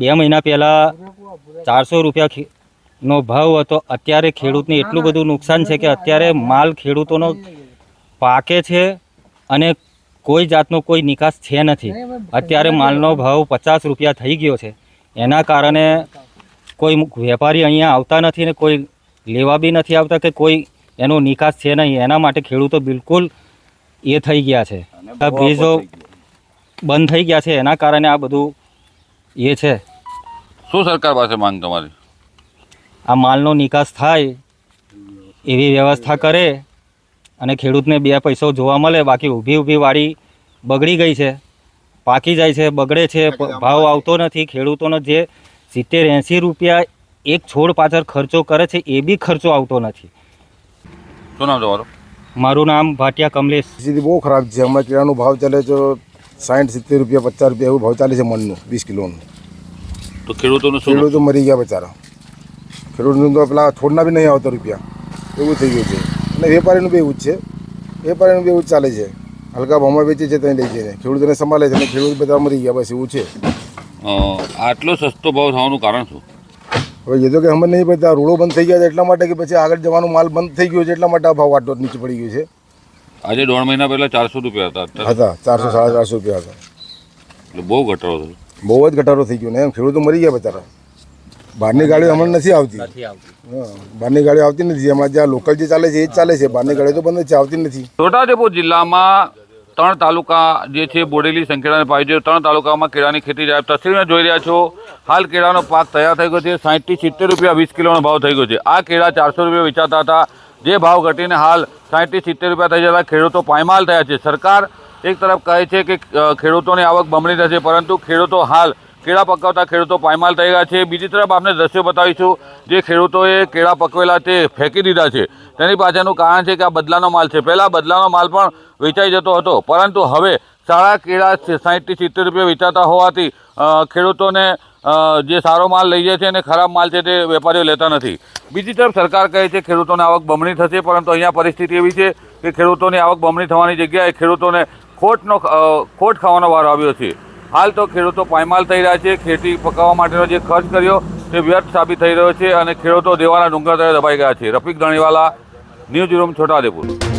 બે મહિના પહેલાં ચારસો રૂપિયા નો ભાવ હતો. અત્યારે ખેડૂતને એટલું બધું નુકસાન છે કે અત્યારે માલ ખેડૂતોનો પાકે છે અને કોઈ જાતનો કોઈ નિકાસ છે નથી. અત્યારે માલનો ભાવ પચાસ રૂપિયા થઈ ગયો છે. એના કારણે કોઈ વેપારી અહીંયા આવતા નથી ને કોઈ લેવા બી નથી આવતા કે કોઈ એનો નિકાસ છે નહીં. એના માટે ખેડૂતો બિલકુલ એ થઈ ગયા છે. બ્રિજો બંધ થઈ ગયા છે. એના કારણે આ બધું એ છે. શું સરકાર પાસે માંગ તમારી? આ માલનો નિકાસ થાય એવી વ્યવસ્થા કરે અને ખેડૂતને બે પૈસો જોવા મળે બાકી ઊભી ઊભી વાડી બગડી ગઈ છે. પાકી જાય છે બગડે છે ભાવ આવતો નથી. ખેડૂતોનો જે સિત્તેર એંસી રૂપિયા એક છોડ પાછળ ખર્ચો કરે છે એ બી ખર્ચો આવતો નથી. શું નામ તમારું? મારું નામ ભાટિયા કમલેશ. બહુ ખરાબ છે. અમારે કેળાનો ભાવ ચાલે છે સાઠ સિત્તેર રૂપિયા પચાસ રૂપિયા એવું ભાવ ચાલે છે મનનું વીસ કિલોનું. તો ખેડૂતોનું ખેડૂતો મરી ગયા બચારા. ખેડૂતનું તો પેલા છોડના બી નહીં આવતા રૂપિયા. એવું થઈ ગયું છે. અને વેપારીનું બી એવું જ છે. વેપારીનું બી એવું જ ચાલે છે. હલકા ભાવમાં વેચે છે ત્યાં લઈ જઈને ખેડૂતોને સંભાળે છે અને ખેડૂત બધા મરી ગયા બસ એવું છે. આટલો સસ્તો ભાવ થવાનું કારણ શું? હવે એ તો કે અમે નહીં પડતા રોડો બંધ થઈ ગયા છે એટલા માટે કે પછી આગળ જવાનો માલ બંધ થઈ ગયો છે એટલા માટે આ ભાવ આટલો નીચે પડી ગયો છે. આજે દોઢ મહિના પહેલા ચારસો રૂપિયા હતા. હતા ચારસો સાડા ચારસો રૂપિયા હતા. એટલે બહુ ઘટાડો થયો. બહુ જ ઘટાડો થઈ ગયો ને એમ. ખેડૂતો મરી ગયા બચારા. બહારની ગાડીઓ હમણાં નથી આવતી. બહારની ગાડીઓ આવતી નથી. હમણાં જ્યાં લોકલ જે ચાલે છે એ જ ચાલે છે. બહારની ગાડીઓ તો બંધ છે આવતી નથી. છોટાઉદેપુર જિલ્લામાં ત્રણ તાલુકા જે છે બોડેલી સંખેડાને પાય છે ત્રણ તાલુકામાં કેળાની ખેતી જાય તસવીરમાં જોઈ રહ્યા છો. હાલ કેળાનો પાક તૈયાર થઈ ગયો છે. સાઠથી સિત્તેર રૂપિયા વીસ કિલોનો ભાવ થઈ ગયો છે. આ કેળા ચારસો રૂપિયા વેચાતા હતા. જે ભાવ ઘટીને હાલ સાઠથી સિત્તેર રૂપિયા થઈ જતા ખેડૂતો પાયમાલ થયા છે. સરકાર એક તરફ કહે છે કે ખેડૂતોની આવક બમણી થશે, પરંતુ ખેડૂતો હાલ કેળા પકવતા ખેડૂતો પાયમાલ થઈ ગયા છે. બીજી તરફ આપણે દ્રશ્યો બતાવીશું, જે ખેડૂતોએ કેળા પકવેલા તે ફેંકી દીધા છે. તેની પાછળનું કારણ છે કે આ બદલાનો માલ છે. પહેલાં બદલાનો માલ પણ વેચાઈ જતો હતો, પરંતુ હવે સારા કેળા સાઠથી સિત્તેર રૂપિયા વેચાતા હોવાથી ખેડૂતોને જે સારો માલ લઈ જાય છે અને ખરાબ માલ છે તે વેપારીઓ લેતા નથી. બીજી તરફ સરકાર કહે છે ખેડૂતોની આવક બમણી થશે, પરંતુ અહીંયા પરિસ્થિતિ એવી છે કે ખેડૂતોની આવક બમણી થવાની જગ્યાએ ખેડૂતોને ખોટનો ખોટ ખાવાનો વારો આવ્યો છે. હાલ તો ખેડૂતો પાયમાલ થઈ રહ્યા છે, ખેતી પકાવવા માટેનો જે ખર્ચ કર્યો તે વ્યર્થ સાબિત થઈ રહ્યો છે અને ખેડૂતો દેવાના ડુંગર તળે દબાઈ ગયા છે. Rafiq Dhaniwala, news room Chhota Udepur.